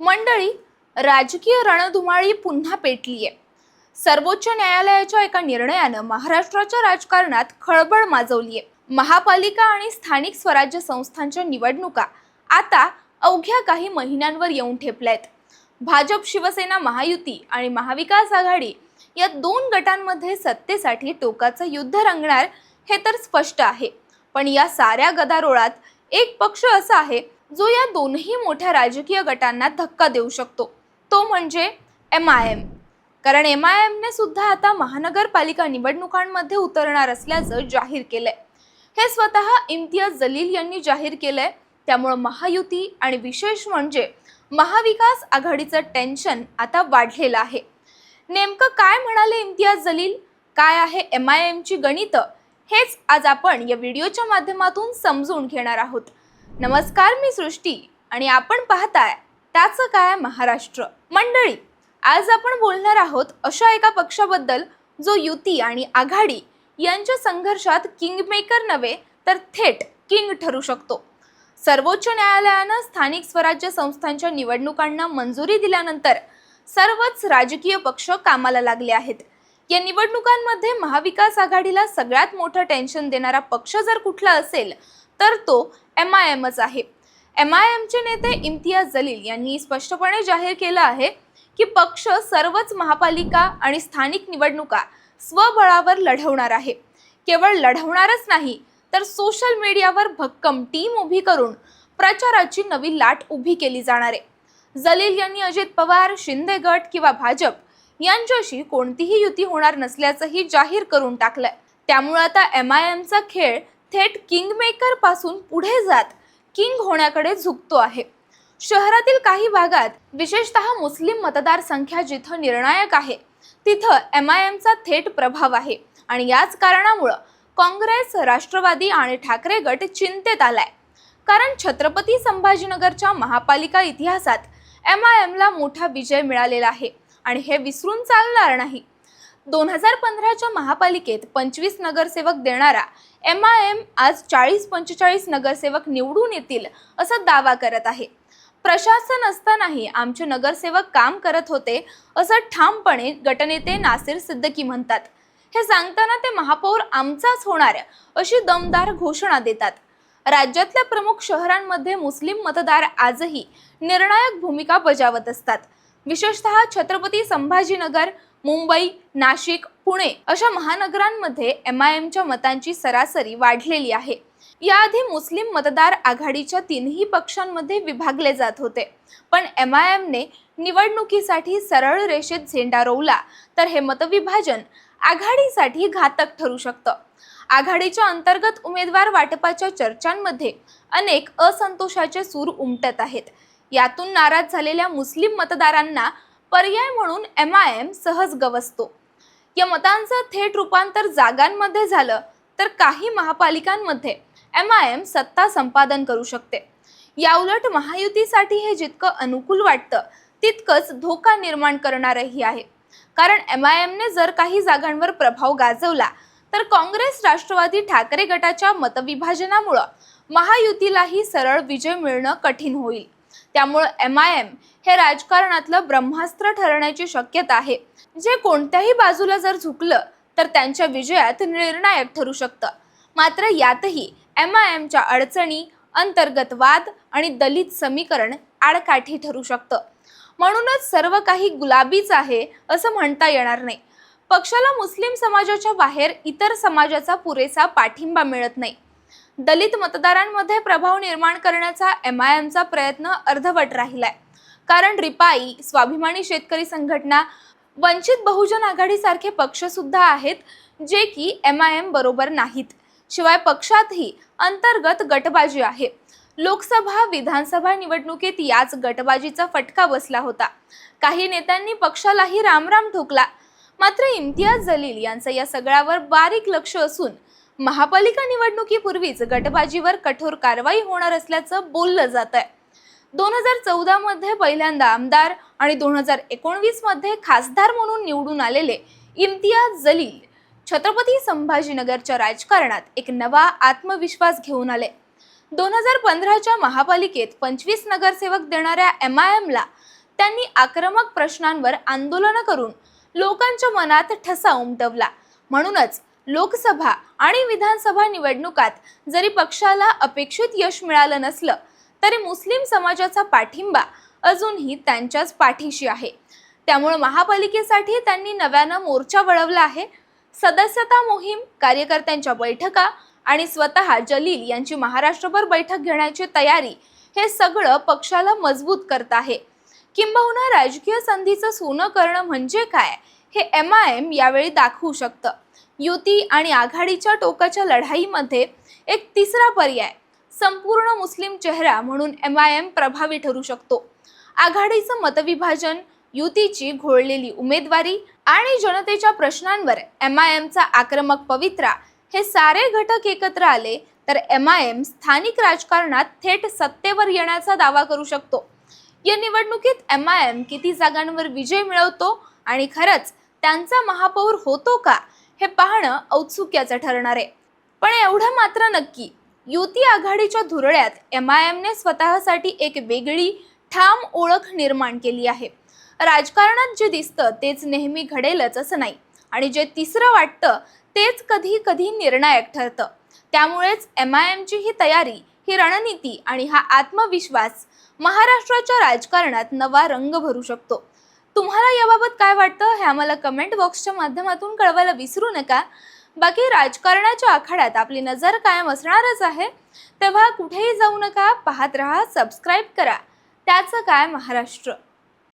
मंडळी राजकीय रणधुमाळी पुन्हा पेटली आहे सर्वोच्च न्यायालयाच्या एका निर्णयानं महाराष्ट्राच्या राजकारणात खळबळ माजवली आहे महापालिका आणि स्थानिक स्वराज्य संस्थांच्या निवडणुका आता अवघ्या काही महिन्यांवर येऊन ठेपल्यात. भाजप शिवसेना महायुती आणि महाविकास आघाडी या दोन गटांमध्ये सत्तेसाठी टोकाचं युद्ध रंगणार हे तर स्पष्ट आहे. पण या साऱ्या गदारोळात एक पक्ष असा आहे जो या दोनही मोठ्या राजकीय गटांना धक्का देऊ शकतो तो म्हणजे एम आय एम कारण एम आय एमने सुद्धा आता महानगरपालिका निवडणुकांमध्ये उतरणार असल्याचं जाहीर केलंय. हे स्वतः इम्तियाज जलील यांनी जाहीर केलंय. त्यामुळं महायुती आणि विशेष म्हणजे महाविकास आघाडीचं टेन्शन आता वाढलेलं आहे. नेमकं काय म्हणाले इम्तियाज जलील? काय आहे एम आय एमची गणितं? हेच आज आपण या व्हिडिओच्या माध्यमातून समजून घेणार आहोत. नमस्कार मी सृष्टी आणि आपण पाहताय त्याचं काय महाराष्ट्र मंडळी. आज आपण बोलणार आहोत अशा एका पक्षाबद्दल जो युती आणि आघाडी यांच्या संघर्षात किंगमेकर नव्हे तर थेट किंग ठरू शकतो. सर्वोच्च न्यायालयानं स्थानिक स्वराज्य संस्थांच्या निवडणुकांना मंजुरी दिल्यानंतर सर्वच राजकीय पक्ष कामाला लागले आहेत. या निवडणुकांमध्ये महाविकास आघाडीला सगळ्यात मोठं टेन्शन देणारा पक्ष जर कुठला असेल तर तो एम आय एमच आहे. एम आय एमचे नेते इम्तियाज जलील यांनी स्पष्टपणे जाहीर केलं आहे की पक्ष सर्वच महापालिका आणि स्थानिक निवडणुका स्वबळावर लढवणार आहे. केवळ लढवणारच नाही तर सोशल मीडियावर भक्कम टीम उभी करून प्रचाराची नवी लाट उभी केली जाणार आहे. जलील यांनी अजित पवार शिंदे गट किंवा भाजप यांच्याशी कोणतीही युती होणार नसल्याचंही जाहीर करून टाकलंय. त्यामुळे आता एम आय एमचा खेळ थेट किंगमेकरपासून पुढे जात किंग होण्याकडे झुकतो आहे. शहरातील काही भागात विशेषतः मुस्लिम मतदारसंख्या जिथं निर्णायक आहे तिथं एम आय एमचा थेट प्रभाव आहे. आणि याच कारणामुळं काँग्रेस राष्ट्रवादी आणि ठाकरे गट चिंतेत आलाय. कारण छत्रपती संभाजीनगरच्या महापालिका इतिहासात एम आय एमला मोठा विजय मिळालेला आहे. आणि हे विसरून चालणार नाही. दोन हजार पंधराच्या महापालिकेत पंचवीस नगरसेवक देणारा एम आय एम आज चाळीस पंचेचाळीस नगरसेवक निवडून येतील असा दावा करत आहे. प्रशासन असतानाही आमचे नगरसेवक काम करत होते असं ठामपणे गटनेते नासिर सिद्दकी म्हणतात. हे सांगताना ते महापौर आमचाच होणार अशी दमदार घोषणा देतात. राज्यातल्या प्रमुख शहरांमध्ये मुस्लिम मतदार आजही निर्णायक भूमिका बजावत असतात. विशेषतः छत्रपती संभाजीनगर मुंबई नाशिक पुणे अशा महानगरांमध्ये एम आय एमच्या मतांची सरासरी वाढलेली आहे. याआधी मुस्लिम मतदार आघाडीच्या तीनही पक्षांमध्ये विभागले जात होते. पण एम आय एमने निवडणुकीसाठी सरळ रेषेत झेंडा रोवला तर हे मतविभाजन आघाडीसाठी घातक ठरू शकतं. आघाडीच्या अंतर्गत उमेदवार वाटपाच्या चर्चांमध्ये अनेक असंतोषाचे सूर उमटत आहेत. यातून नाराज झालेल्या मुस्लिम मतदारांना पर्याय म्हणून एम आय एम सहज गवसतो. या मतांचं थेट रूपांतर जागांमध्ये झालं तर काही महापालिकांमध्ये एम आय एम सत्ता संपादन करू शकते. याउलट महायुतीसाठी हे जितकं अनुकूल वाटतं तितकंच धोका निर्माण करणारही आहे. कारण एम आय एमने जर काही जागांवर प्रभाव गाजवला तर काँग्रेस राष्ट्रवादी ठाकरे गटाच्या मतविभाजनामुळं महायुतीलाही सरळ विजय मिळणं कठीण होईल. त्यामुळं एम आय एम हे राजकारणातलं ब्रह्मास्त्र ठरण्याची शक्यता आहे. जे कोणत्याही बाजूला जर झुकलं तर त्यांच्या विजयात निर्णायक ठरू शकतं. मात्र यातही एम आय एमच्या अडचणी अंतर्गत वाद आणि दलित समीकरण आडकाठी ठरू शकतं. म्हणूनच सर्व काही गुलाबीच आहे असं म्हणता येणार नाही. पक्षाला मुस्लिम समाजाच्या बाहेर इतर समाजाचा पुरेसा पाठिंबा मिळत नाही. दलित मतदारांमध्ये प्रभाव निर्माण करण्याचा एम आय एमचा प्रयत्न अर्धवट राहिलाय. कारण रिपाई स्वाभिमानी शेतकरी संघटना वंचित बहुजन आघाडीसारखे पक्ष सुद्धा आहेत जे की एम आय एम बरोबर नाहीत. शिवाय पक्षातही अंतर्गत गटबाजी आहे. लोकसभा विधानसभा निवडणुकीत याच गटबाजीचा फटका बसला होता. काही नेत्यांनी पक्षालाही रामराम ठोकला. मात्र इम्तियाज जलील यांचं या सगळ्यावर बारीक लक्ष असून महापालिका निवडणुकीपूर्वीच गटबाजीवर कठोर कारवाई होणार असल्याचं बोललं जात आहे दोन हजार चौदामध्ये पहिल्यांदा आमदार आणि दोन हजार एकोणवीसमध्ये खासदार म्हणून निवडून आलेले इम्तियाज जलील छत्रपती संभाजीनगरच्या राजकारणात एक नवा आत्मविश्वास घेऊन आले. दोन हजार पंधराच्या महापालिकेत पंचवीस नगरसेवक देणाऱ्या एम आय एमला त्यांनी आक्रमक प्रश्नांवर आंदोलनं करून लोकांच्या मनात ठसा उमटवला. म्हणूनच लोकसभा आणि विधानसभा निवडणुकात जरी पक्षाला अपेक्षित यश मिळालं नसलं तरी मुस्लिम समाजाचा पाठिंबा अजूनही त्यांच्याच पाठीशी आहे. त्यामुळे महापालिकेसाठी त्यांनी नव्यानं मोर्चा वळवला आहे. सदस्यता मोहीम कार्यकर्त्यांच्या बैठका आणि स्वतः जलील यांची महाराष्ट्रभर बैठक घेण्याची तयारी हे सगळं पक्षाला मजबूत करत आहे. किंबहुना राजकीय संधीचं सोनं करणं म्हणजे काय? हे एम आय एम यावेळी दाखवू शकतं. युती आणि आघाडीच्या टोकाच्या लढाईमध्ये एक तिसरा पर्याय संपूर्ण मुस्लिम चेहरा म्हणून एम आय एम प्रभावी ठरू शकतो. आघाडीचं मतविभाजन युतीची घोळलेली उमेदवारी आणि जनतेच्या प्रश्नांवर एम आय एमचा आक्रमक पवित्रा हे सारे घटक एकत्र आले तर एम आय एम स्थानिक राजकारणात थेट सत्तेवर येण्याचा दावा करू शकतो. या निवडणुकीत एम आय एम किती जागांवर विजय मिळवतो आणि खरंच त्यांचा महापौर होतो का हे पाहणं औत्सुक्याचं ठरणार आहे. पण एवढं मात्र नक्की युती आघाडीच्या धुरळ्यात एम आय एमने स्वतःसाठी एक वेगळी ठाम ओळख निर्माण केली आहे. राजकारणात जे दिसतं तेच नेहमी घडेलच असं नाही आणि जे तिसरं वाटतं तेच कधी कधी निर्णायक ठरतं. त्यामुळेच एम आय एमची ही तयारी ही रणनीती आणि हा आत्मविश्वास महाराष्ट्राच्या राजकारणात नवा रंग भरू शकतो. तुम्हाला याबाबत काय वाटतं हे आम्हाला कमेंट बॉक्सच्या माध्यमातून कळवायला विसरू नका. बाकी राजकारणाच्या आखाड्यात आपली नजर कायम असणारच आहे. तेव्हा कुठेही जाऊ नका पाहत राहा सबस्क्राईब करा. त्याचं काय महाराष्ट्र?